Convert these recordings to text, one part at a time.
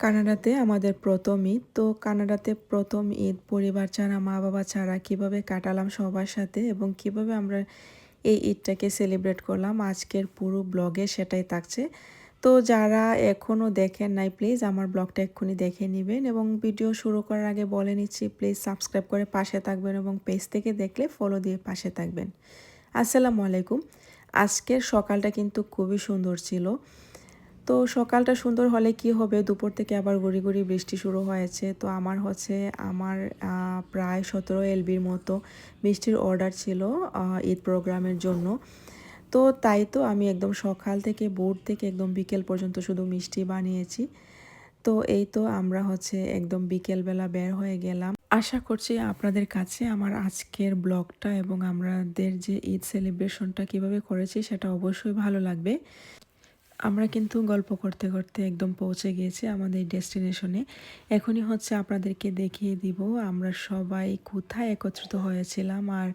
কানাডাতে আমাদের প্রথম ঈদ। তো কানাডাতে প্রথম ঈদ পরিবার ছাড়া, মা বাবা ছাড়া কীভাবে কাটালাম সবার সাথে এবং কীভাবে আমরা এই ঈদটাকে সেলিব্রেট করলাম, আজকের পুরো ব্লগে সেটাই থাকছে। তো যারা এখনও দেখেন নাই প্লিজ আমার ব্লগটা এক্ষুনি দেখে নেবেন এবং ভিডিও শুরু করার আগে বলে নিচ্ছি প্লিজ সাবস্ক্রাইব করে পাশে থাকবেন এবং পেজ থেকে দেখলে ফলো দিয়ে পাশে থাকবেন। আসসালামু আলাইকুম। আজকের সকালটা কিন্তু খুবই সুন্দর ছিল। তো সকালটা সুন্দর হলে কি হবে? দুপুর থেকে আবার গড়ি গড়ি বৃষ্টি শুরু হয়েছে। তো আমার হচ্ছে আমার প্রায় সতেরো এলবির মতো মিষ্টির অর্ডার ছিল ঈদ প্রোগ্রামের জন্য। তো তাই তো আমি একদম সকাল থেকে ভোর থেকে একদম বিকেল পর্যন্ত শুধু মিষ্টি বানিয়েছি। তো এই তো আমরা হচ্ছে একদম বিকেলবেলা বের হয়ে গেলাম। আশা করছি আপনাদের কাছে আমার আজকের ব্লগটা এবং আমাদের যে ঈদ সেলিব্রেশনটা কীভাবে করেছি সেটা অবশ্যই ভালো লাগবে। আমরা কিন্তু গল্প করতে করতে একদম পৌঁছে গিয়েছি আমাদের ডেস্টিনেশনে। এখনই হচ্ছে আপনাদেরকে দেখিয়ে দিব আমরা সবাই কোথায় একত্রিত হয়েছিলাম আর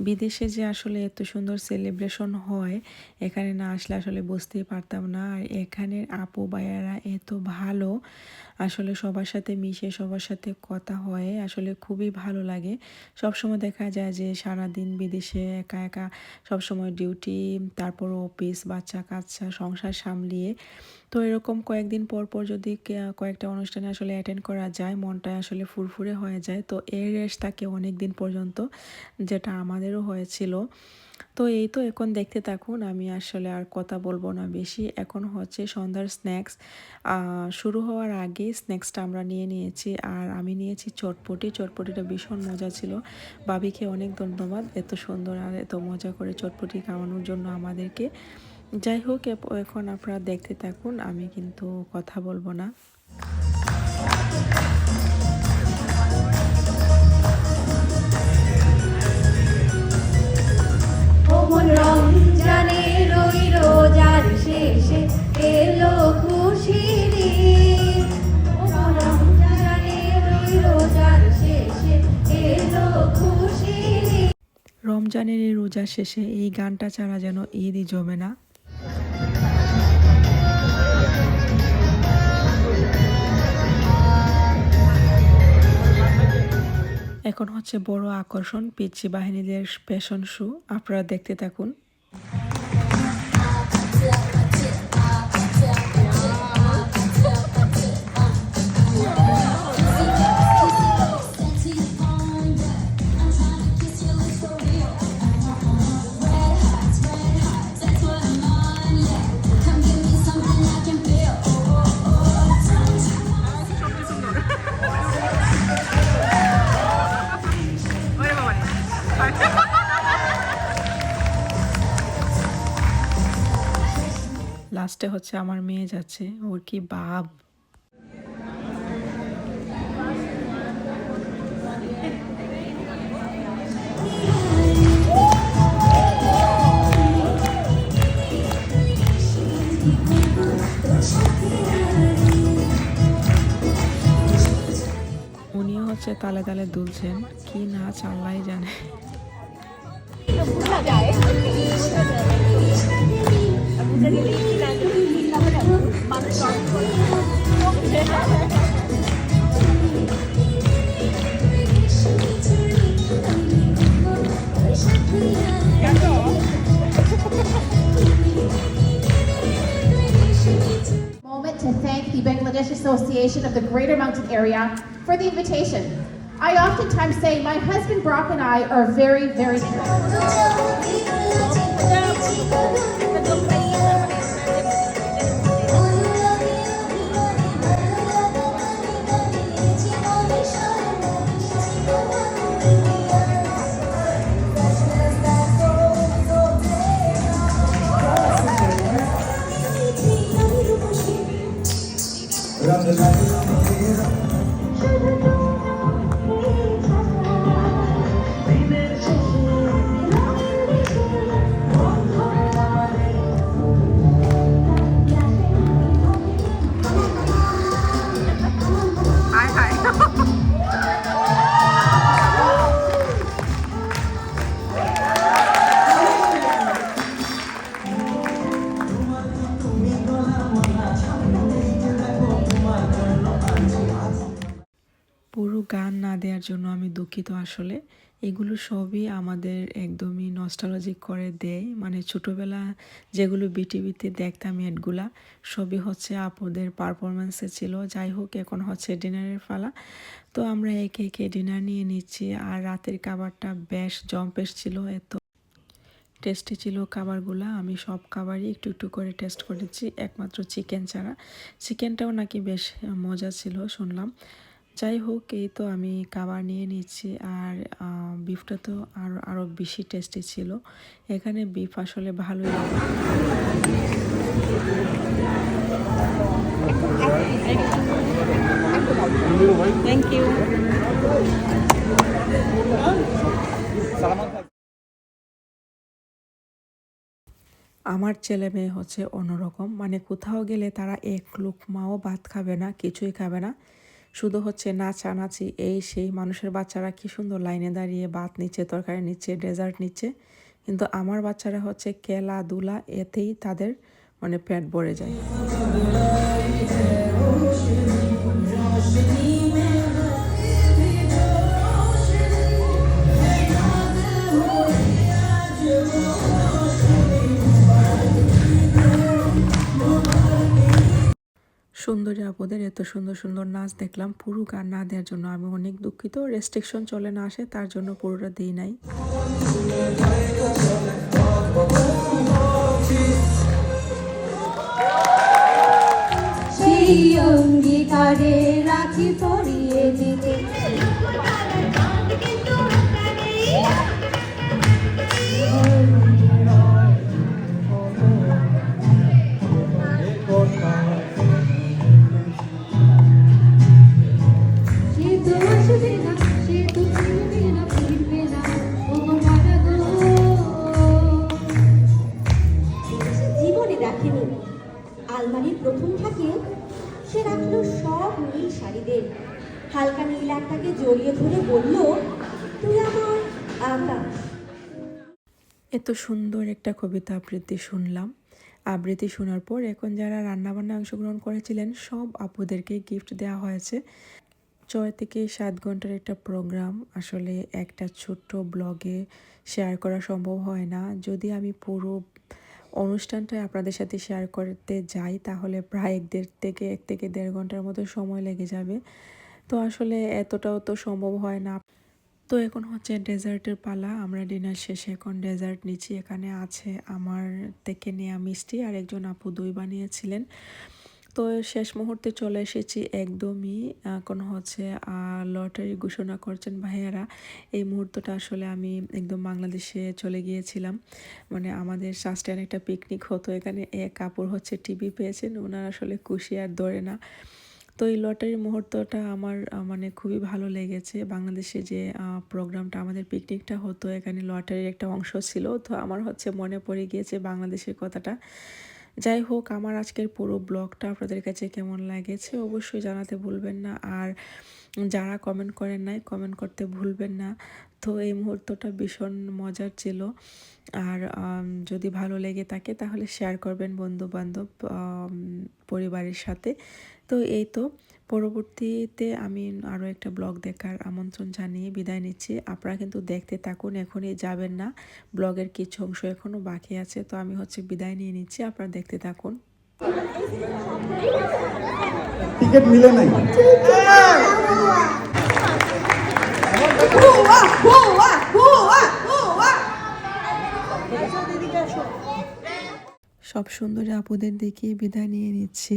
বিদেশে যে আসলে এত সুন্দর সেলিব্রেশন হয়, এখানে না আসলে আসলে বুঝতেই পারতাম না। আর এখানের আপু বায়ারা এত ভালো। আসলে সবার সাথে মিশে, সবার সাথে কথা হয়, আসলে খুবই ভালো লাগে। সবসময় দেখা যায় যে সারা দিন বিদেশে একা একা সবসময় ডিউটি তারপর অফিস বাচ্চা কাচ্চা, সংসার সামলিয়ে। তো এরকম কয়েকদিন পর পর যদি কয়েকটা অনুষ্ঠানে আসলে অ্যাটেন্ড করা যায়, মনটা আসলে ফুরফুরে হয়ে যায়। তো এর রেশ থাকে অনেক দিন পর্যন্ত, যেটা আমাদেরও হয়েছিল। তো এই তো এখন দেখতে থাকুন, আমি আসলে আর কথা বলব না বেশি। এখন হচ্ছে সন্ধ্যার স্ন্যাক্স শুরু হওয়ার আগে স্ন্যাক্সটা আমরা নিয়ে নিয়েছি। আর আমি নিয়েছি চটপটি। চটপটিটা ভীষণ মজা ছিল। বাবিকে অনেক ধন্যবাদ এত সুন্দর আর এত মজা করে চটপটি খাওয়ানোর জন্য আমাদেরকে। যাই হোক এখন আপনারা দেখতে থাকুন, আমি কিন্তু কথা বলব না। রমজানের এই রোজা শেষে এই গানটা ছাড়া যেন ঈদই জমে না। এখন হচ্ছে বড় আকর্ষণ পিচ্ছি বাহিনীদের ফ্যাশন শো। আপনারা দেখতে থাকুন। লাস্টে হচ্ছে আমার মেয়ে যাচ্ছে। ওর কি বাপ? উনিও হচ্ছে তালে তালে দুলছেন। কি নাচ আল্লাহ জানে। Moment to thank the Bangladesh Association of the Greater Mountain Area for the invitation. I oftentimes say my husband Brock and I are very, very close. গান না দেওয়ার জন্য আমি দুঃখিত আসলে। এগুলো সবই আমাদের একদমই নস্টালজিক করে দেয়। মানে ছোটোবেলা যেগুলো বিটিভিতে দেখতাম এডগুলা, সবই হচ্ছে আপুদের পারফরমেন্সে ছিল। যাই হোক, এখন হচ্ছে ডিনারের ফালা তো আমরা একে একে ডিনার নিয়ে নিচ্ছি। আর রাতের খাবারটা বেশ জম্পেশ ছিল, এত টেস্টি ছিল খাবারগুলো। আমি সব খাবারই একটু একটু করে টেস্ট করেছি, একমাত্র চিকেন ছাড়া। চিকেনটাও নাকি বেশ মজা ছিল, শুনলাম। যাই হোক এই তো আমি খাবার নিয়ে নিচ্ছি। আর বিফটা তো আরও আরও বেশি টেস্টি ছিল। এখানে বিফ আসলে ভালোই থ্যাংক ইউ আমার ছেলে মেয়ে হচ্ছে অন্যরকম। মানে কোথাও গেলে তারা এক লুকমাও ভাত খাবে না, কিছুই খাবে না। শুধু হচ্ছে নাচানাচি, এই সেই মানুষের বাচ্চারা কি সুন্দর লাইনে দাঁড়িয়ে ভাত নিচ্ছে, তরকারি নিচ্ছে, ডেজার্ট নিচ্ছে। কিন্তু আমার বাচ্চারা হচ্ছে খেলাধুলা এতেই তাদের মানে পেট ভরে যায়। সুন্দরী আপুদের এত সুন্দর সুন্দর নাচ দেখলাম, পুরো গান না দেওয়ার জন্য আমি অনেক দুঃখিত রেস্ট্রিকশন চলে না আসে, তার জন্য পুরোটা দিই নাই। রাখি শাড়িদের হালকা নীল জড়িয়ে ধরে বলল, তুই আমার আকাশ এত সুন্দর একটা কবিতা আবৃত্তি শুনলাম। আবৃত্তি শোনার পর এখন যারা রান্নাবান্না অংশগ্রহণ করেছিলেন, সব আপুদেরকে গিফট দেওয়া হয়েছে। ছয় থেকে সাত ঘণ্টার একটা প্রোগ্রাম আসলে একটা ছোট্ট ব্লগে শেয়ার করা সম্ভব হয় না। যদি আমি পুরো অনুষ্ঠানটা আপনাদের সাথে শেয়ার করতে যাই, তাহলে প্রায় এক দেড় থেকে এক থেকে দেড় ঘণ্টার মতো সময় লেগে যাবে। তো আসলে এতটাও তো সম্ভব হয় না। তো এখন হচ্ছে ডেজার্টের পালা, আমরা ডিনার শেষে এখন ডেজার্ট নিচ্ছি। এখানে আছে আমার থেকে নেয়া মিষ্টি আর একজন আপু দই বানিয়েছিলেন। তো শেষ মুহূর্তে চলে এসেছি একদমই, এখন হচ্ছে লটারি ঘোষণা করছেন ভাইয়ারা। এই মুহূর্তটা আসলে আমি একদম বাংলাদেশে চলে গিয়েছিলাম। মানে আমাদের সাস্টেন একটা পিকনিক হতো, এখানে এক কাপড় হচ্ছে টিভি পেয়েছেন ওনার আসলে খুশি আর ধরে না। তো এই লটারির মুহূর্তটা আমার মানে খুবই ভালো লেগেছে। বাংলাদেশে যে প্রোগ্রামটা, আমাদের পিকনিকটা হতো, এখানে লটারির একটা অংশ ছিল। তো আমার হচ্ছে মনে পড়ে গিয়েছে বাংলাদেশের কথাটা। যাই হোক, আমার আজকের পুরো ব্লগটা আপনাদের কাছে কেমন লাগেছে অবশ্যই জানাতে ভুলবেন না। আর যারা কমেন্ট করেন নাই কমেন্ট করতে ভুলবেন না। তো এই মুহূর্তটা ভীষণ মজার ছিল। আর যদি ভালো লেগে থাকে তাহলে শেয়ার করবেন বন্ধু বান্ধব পরিবারের সাথে। তো এই তো পরবর্তীতে আমি আরও একটা ব্লগ দেখার আমন্ত্রণ জানিয়ে বিদায় নিচ্ছি। আপনারা কিন্তু দেখতে থাকুন এখনই যাবেন না। ব্লগের কিছু অংশ এখনও বাকি আছে তো আমি হচ্ছে বিদায় নিয়ে নিচ্ছি আপনারা দেখতে থাকুন। টিকিট মিলে নাই। সব সুন্দরী আপুদের দেখিয়ে বিদায় নিয়ে নিচ্ছি।